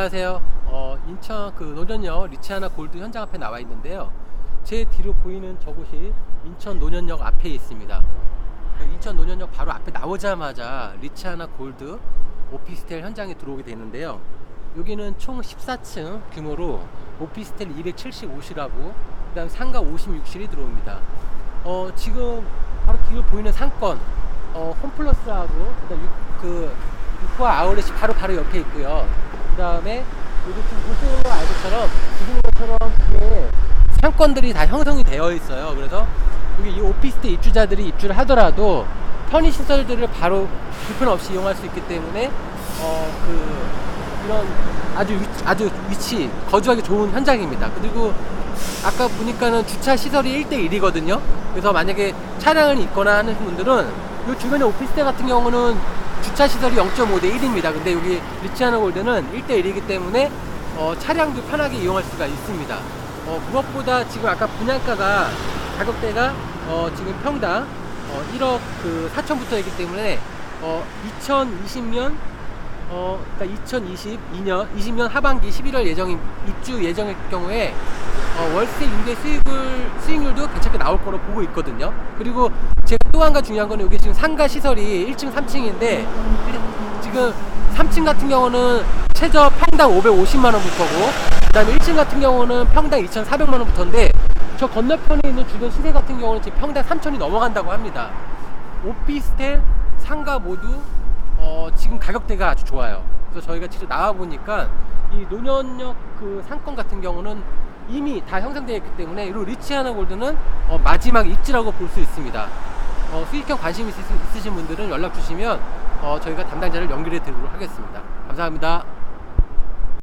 안녕하세요. 어, 인천 그 노년역 리치아나 골드 현장 앞에 나와 있는데요. 제 뒤로 보이는 저곳이 인천 노년역 앞에 있습니다. 그 인천 노년역 바로 앞에 나오자마자 리치아나 골드 오피스텔 현장에 들어오게 되는데요. 여기는 총 14층 규모로 오피스텔 275실하고 그다음 상가 56실이 들어옵니다. 어, 지금 바로 뒤로 보이는 상권 어, 홈플러스하고 그다음 육- 그 육화 아울렛이 바로 바로 옆에 있고요. 그다음에 여기 지금 보시는 알것처럼 보시는 것처럼 뒤에 상권들이 다 형성이 되어 있어요. 그래서 여기 이 오피스텔 입주자들이 입주를 하더라도 편의 시설들을 바로 불편 없이 이용할 수 있기 때문에 어 그 이런 아주 위, 아주 위치 거주하기 좋은 현장입니다. 그리고 아까 보니까는 주차 시설이 1대 1이거든요. 그래서 만약에 차량을 있거나 하는 분들은 이 주변의 오피스텔 같은 경우는 주차 시설이 0.5 대 1입니다. 근데 여기 리치아나 골드는 1대 1이기 때문에 어, 차량도 편하게 이용할 수가 있습니다. 어, 무엇보다 지금 아까 분양가가 가격대가 어, 지금 평당 어, 1억 그 4천부터이기 때문에 어, 2020년 어, 그러니까 2022년 20년 하반기 11월 예정인 입주 예정일 경우에 어, 월세 임대 수익을 수익률도 괜찮게 나올 거로 보고 있거든요. 그리고 제가 또 한 가지 중요한 거는 여기 지금 상가 시설이 1층, 3층인데 지금 3층 같은 경우는 최저 평당 550만 원부터고 그다음에 1층 같은 경우는 평당 2,400만 원부터인데 저 건너편에 있는 주변 시세 같은 경우는 지금 평당 3천이 넘어간다고 합니다. 오피스텔 상가 모두 어, 지금 가격대가 아주 좋아요. 그래서 저희가 직접 나와 보니까 이 노년역 그 상권 같은 경우는 이미 다 형성되어 있기 때문에 이 리치아나 골드는 어, 마지막 입지라고 볼 수 있습니다. 어, 수익형 관심 있으, 있으신 분들은 연락 주시면 어, 저희가 담당자를 연결해 드리도록 하겠습니다. 감사합니다.